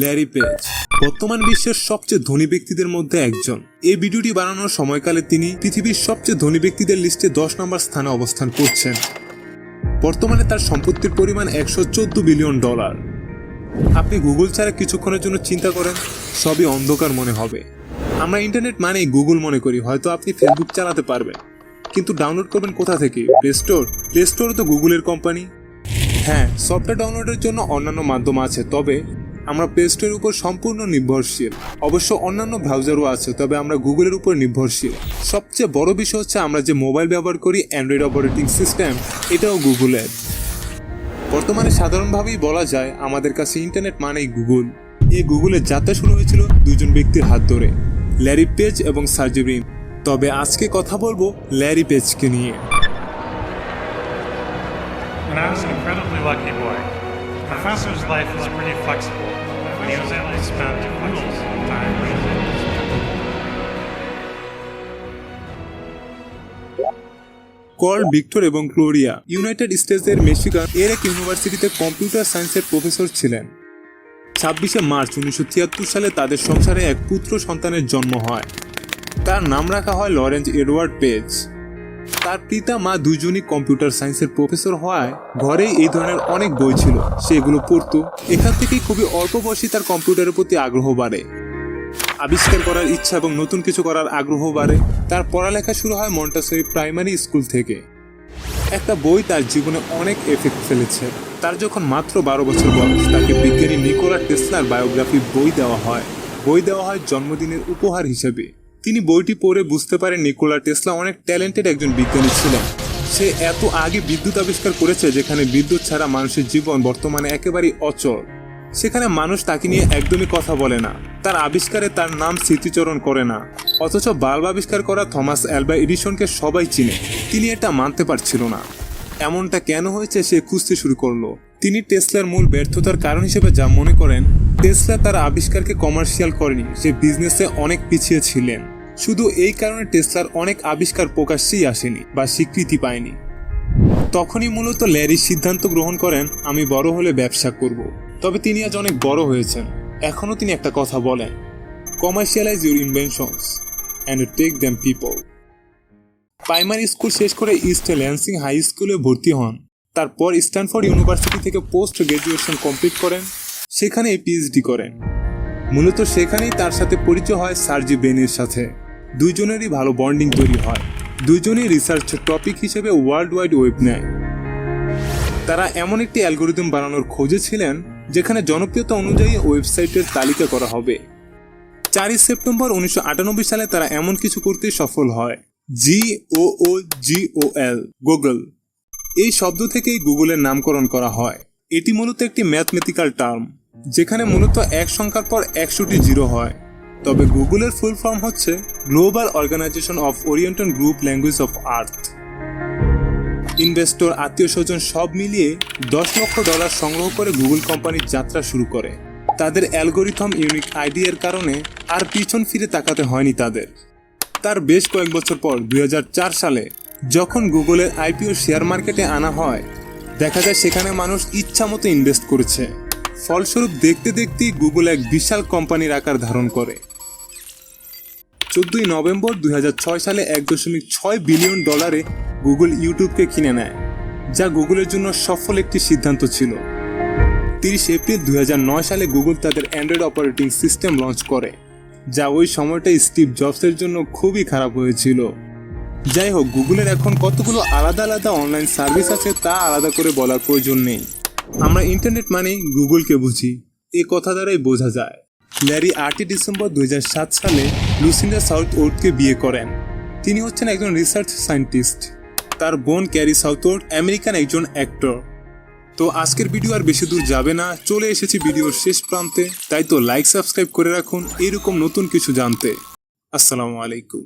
Larry page বর্তমান বিশ্বের সবচেয়ে ধনী ব্যক্তিদের মধ্যে একজন। এই ভিডিওটি বানানোর সময়কালে তিনি পৃথিবীর সবচেয়ে ধনী ব্যক্তিদের লিস্টে দশ নম্বর স্থানে অবস্থান করছেন। বর্তমানে তার সম্পত্তির পরিমাণ একশো চোদ্দ বিলিয়ন ডলার। আপনি গুগল ছাড়া কিছুক্ষণের জন্য চিন্তা করেন, সবই অন্ধকার মনে হবে। আমরা ইন্টারনেট মানেই গুগল মনে করি, হয়তো আপনি ফেসবুক চালাতে পারবেন। কিন্তু ডাউনলোড করবেন কোথা থেকে? প্লে স্টোর প্লে স্টোর তো গুগলের কোম্পানি। হ্যাঁ সফটওয়্যার ডাউনলোডের জন্য অন্যান্য মাধ্যম আছে, তবে আমরা প্লে উপর সম্পূর্ণ নির্ভরশীল। অবশ্য অন্যান্য ব্রাউজারও আছে, তবে আমরা গুগলের উপর নির্ভরশীল। সবচেয়ে বড় বিষয় হচ্ছে আমরা যে মোবাইল ব্যবহার করি অ্যান্ড্রয়েড অপারেটিং সিস্টেম এটাও গুগলের বর্তমানে সাধারণভাবেই বলা যায়, আমাদের কাছে ইন্টারনেট মানেই গুগল এই গুগলের যাত্রা শুরু হয়েছিল দুজন ব্যক্তির হাত ধরে ল্যারি পেজ এবং সার্জিব্রিন তবে আজকে কথা বলব ল্যারি পেজকে নিয়ে। Father's life pretty flexible. To spend flexible time Carl Victor এবং ক্লোরিয়া ইউনাইটেড স্টেটসের মেক্সিকান এর এক ইউনিভার্সিটিতে কম্পিউটার সায়েন্সের প্রফেসর ছিলেন। ছাব্বিশে মার্চ উনিশশো তিয়াত্তর সালে তাদের সংসারে এক পুত্র সন্তানের জন্ম হয়। তার নাম রাখা হয় লরেন্স এডওয়ার্ড পেজ। তার পিতা মা দুইজনই কম্পিউটার সায়েন্সের প্রফেসর হওয়ায় ঘরেই এই ধরনের অনেক বই ছিল সে এগুলো পড়তো। এখান থেকেই খুবই অল্প বয়সী তার কম্পিউটারের প্রতি আগ্রহ বাড়ে। আবিষ্কার করার ইচ্ছা এবং নতুন কিছু করার আগ্রহ বাড়ে। তার পড়ালেখা শুরু হয় মন্টাসরি প্রাইমারি স্কুল থেকে। একটা বই তার জীবনে অনেক এফেক্ট ফেলেছে। তার যখন মাত্র বারো বছর বয়স, তাকে বিজ্ঞানী নিকোলা টেসলার বায়োগ্রাফি বই দেওয়া হয়। বই দেওয়া হয় জন্মদিনের উপহার হিসেবে। তিনি বইটি পড়ে বুঝতে পারেন নিকোলা টেসলা অনেক ট্যালেন্টেড একজন বিজ্ঞানী ছিলেন। সে এত আগে বিদ্যুৎ আবিষ্কার করেছে যেখানে বিদ্যুৎ ছাড়া মানুষের জীবন বর্তমানে একেবারেই অচল। সেখানে মানুষ তাকে নিয়ে একদমই কথা বলে না। তার আবিষ্কারে তার নাম স্মৃতিচরণ করে না। অথচ বাল্ব আবিষ্কার করা থমাস অ্যালবা এডিসনকে সবাই চিনে। তিনি এটা মানতে পারছিল না। এমনটা কেন হয়েছে সে খুঁজতে শুরু করল। তিনি টেসলার মূল ব্যর্থতার কারণ হিসেবে যা মনে করেন, টেসলা তার আবিষ্কারকে কমার্শিয়াল করেনি। সে বিজনেসে অনেক পিছিয়ে ছিলেন। শুধু এই কারণে টেসলার অনেক আবিষ্কার প্রকাশ্যেই আসেনি বা স্বীকৃতি পায়নি। তখনই মূলত ল্যারি সিদ্ধান্ত গ্রহণ করেন, আমি বড় হলে ব্যবসা করব। তবে তিনি আজ অনেক বড় হয়েছেন। এখনও তিনি একটা কথা বলেন commercialize your inventions and take them people primary school শেষ করে ইস্ট ল্যান্সিং হাই স্কুলে ভর্তি হন। তারপর স্ট্যানফোর্ড ইউনিভার্সিটি থেকে পোস্ট গ্রাজুয়েশন কমপ্লিট করেন, সেখানেই পিএইচডি করেন। মূলত সেখানেই তার সাথে পরিচয় হয় সার্জি বেনের সাথে। দুইজনেরই ভালো বন্ডিং তৈরি হয়। দুইজনেই রিসার্চ টপিক হিসেবে ওয়ার্ল্ড ওয়াইড ওয়েব নেয়। তারা এমন একটি অ্যালগোরিদম বানানোর খোঁজে ছিলেন, যেখানে জনপ্রিয়তা অনুযায়ী ওয়েবসাইটের তালিকা করা হবে। চারই সেপ্টেম্বর উনিশশো আটানব্বই সালে তারা এমন কিছু করতে সফল হয়। জি ও ও জি ও এল গুগল এই শব্দ থেকেই গুগলের নামকরণ করা হয়। এটি মূলত একটি ম্যাথমেটিক্যাল টার্ম যেখানে মূলত এক সংখ্যার পর একশোটি জিরো হয়। তবে গুগলের ফুল ফর্ম হচ্ছে global organization of oriental group language of earth. Investor আত্মীয় স্বজন সব মিলিয়ে দশ লক্ষ ডলার সংগ্রহ করে গুগল কোম্পানির যাত্রা শুরু করে। তাদের অ্যালগোরিথম ইউনিক আইডিয়ার কারণে আর পিছন ফিরে তাকাতে হয়নি তাদের। তার বেশ কয়েক বছর পর দুই হাজার চার সালে যখন গুগলের আইপিও শেয়ার মার্কেটে আনা হয়, দেখা যায় সেখানে মানুষ ইচ্ছা মতো ইনভেস্ট করেছে। ফলস্বরূপ দেখতে দেখতেই গুগল এক বিশাল কোম্পানির আকার ধারণ করে। চোদ্দই নভেম্বর দুই হাজার ছয় সালে এক দশমিক ছয় বিলিয়ন ডলারে গুগল ইউটিউবকে কিনে নেয়, যা গুগলের জন্য সফল একটি সিদ্ধান্ত ছিল। তিরিশ এপ্রিল দুই হাজার নয় সালে গুগল তাদের অ্যান্ড্রয়েড অপারেটিং সিস্টেম লঞ্চ করে, যা ওই সময়টাই স্টিভ জবসের জন্য খুবই খারাপ হয়েছিল। যাই হোক গুগলের এখন কতগুলো আলাদা আলাদা অনলাইন সার্ভিস আছে তা আলাদা করে বলার প্রয়োজন নেই। আমরা ইন্টারনেট মানেই গুগলকে বুঝি। এ কথা দ্বারাই বোঝা যায়। ল্যারি আটই ডিসেম্বর দুই হাজার সাত সালে লুসিন্ডা সাউথ ওর্থকে বিয়ে করেন। তিনি হচ্ছেন একজন রিসার্চ সায়েন্টিস্ট তার বোন ক্যারি সাউথওয়ার্ড আমেরিকান একজন অ্যাক্টর তো আজকের ভিডিও আর বেশি দূর যাবে না। চলে এসেছি ভিডিওর শেষ প্রান্তে। তাই তো লাইক সাবস্ক্রাইব করে রাখুন। এরকম নতুন কিছু জানতে। আসসালামু আলাইকুম।